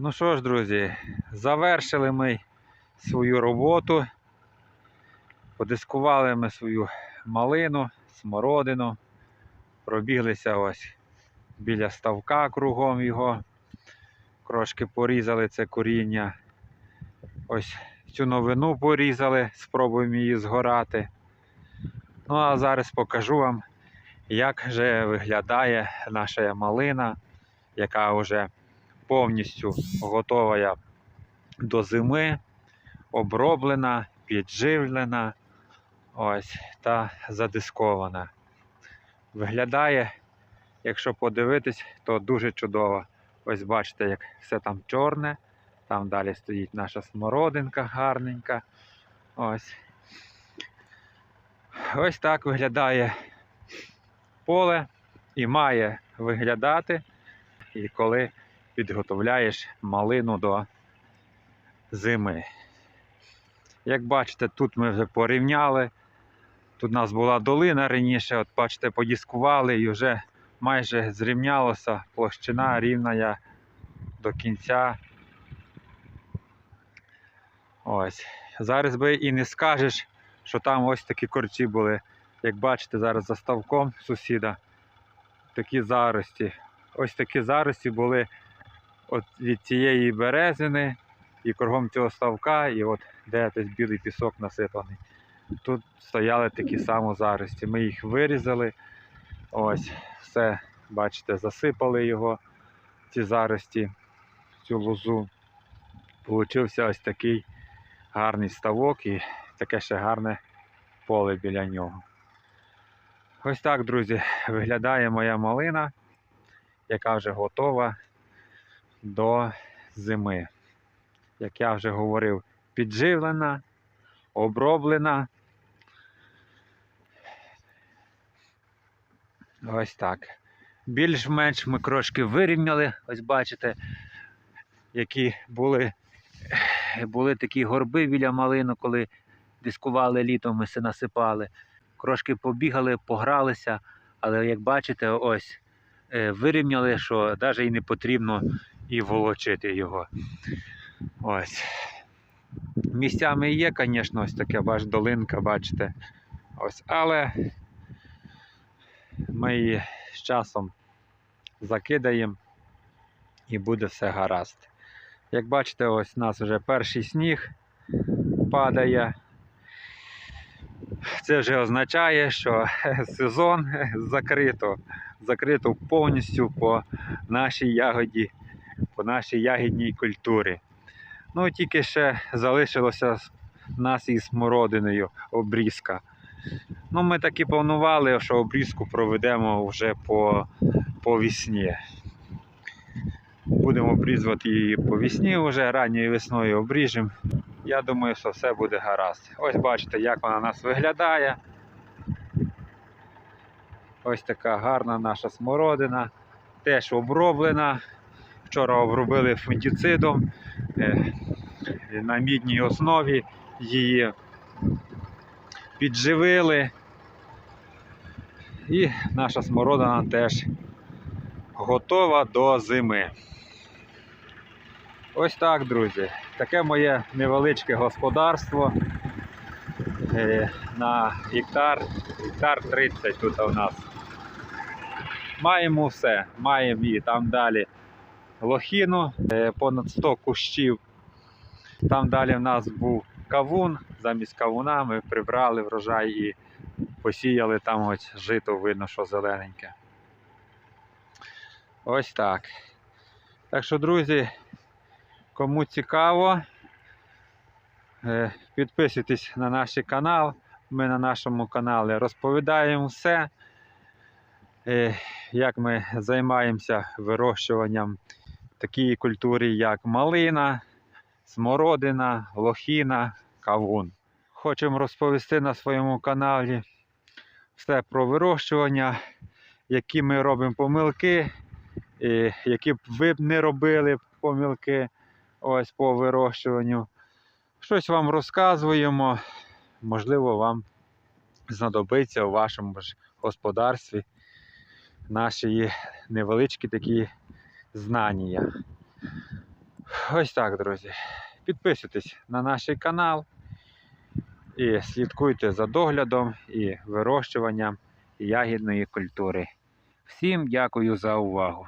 Ну що ж, друзі, завершили ми свою роботу. Подискували ми свою малину, смородину. Пробіглися ось біля ставка кругом його. Трошки порізали це коріння. Ось цю новину порізали, спробуємо її згорати. Ну а зараз покажу вам, як же виглядає наша малина, яка вже повністю готова до зими, оброблена, підживлена ось, та задискована. Виглядає, якщо подивитись, то дуже чудово. Ось бачите, як все там чорне. Там далі стоїть наша смородинка гарненька. Ось. Ось так виглядає поле і має виглядати, і коли підготовляєш малину до зими. Як бачите, тут ми вже порівняли. Тут у нас була долина раніше, от бачите, подіскували і вже майже зрівнялося площина рівна до кінця. Ось. Зараз би і не скажеш, що там ось такі корчі були. Як бачите, зараз за ставком сусіда такі зарості. Ось такі зарості були от від цієї березини і кругом цього ставка, і от де десь білий пісок насипаний. Тут стояли такі самі зарості. Ми їх вирізали. Ось, все, бачите, засипали його, ці зарості, цю лозу. Получився ось такий гарний ставок і таке ще гарне поле біля нього. Ось так, друзі, виглядає моя малина, яка вже готова до зими. Як я вже говорив, підживлена, оброблена. Ось так. Більш-менш ми трошки вирівняли, ось бачите, які були, були такі горби біля малину, коли дискували літом, ми все насипали. Трошки побігали, погралися, але як бачите, ось е, вирівняли, що навіть і не потрібно і волочити його. Ось. Місцями є, звісно, ось таке, бач, долинка, бачите. Ось, але ми її з часом закидаємо і буде все гаразд. Як бачите, ось у нас вже перший сніг падає. Це вже означає, що сезон закрито, закрито повністю по нашій ягоді, по нашій ягідній культурі. Ну, тільки ще залишилося нас із смородиною обрізка. Ну, ми так і планували, що обрізку проведемо вже по, по вісні. Будемо обрізувати її по вісні, вже ранньою весною обріжемо. Я думаю, що все буде гаразд. Ось бачите, як вона у нас виглядає. Ось така гарна наша смородина. Теж оброблена. Вчора обробили фунгіцидом е, на мідній основі її підживили. І наша смородина теж готова до зими. Ось так, друзі. Таке моє невеличке господарство е, на гектар, гектар 30 тут у нас. Маємо все. Маємо і там далі лохіну, е, понад 100 кущів. Там далі в нас був кавун. Замість кавуна ми прибрали врожай і посіяли там ось жито, видно, що зелененьке. Ось так. Так що, друзі, кому цікаво, е, підписуйтесь на наш канал. Ми на нашому каналі розповідаємо все, е, як ми займаємося вирощуванням такої культури, як малина, смородина, лохіна, кавун. Хочемо розповісти на своєму каналі все про вирощування, які ми робимо помилки, і які б ви б не робили помилки ось по вирощуванню. Щось вам розказуємо, можливо, вам знадобиться у вашому ж господарстві наші невеличкі такі знання. ось так, друзі. Підписуйтесь на наш канал і слідкуйте за доглядом і вирощуванням ягідної культури. Всім дякую за увагу.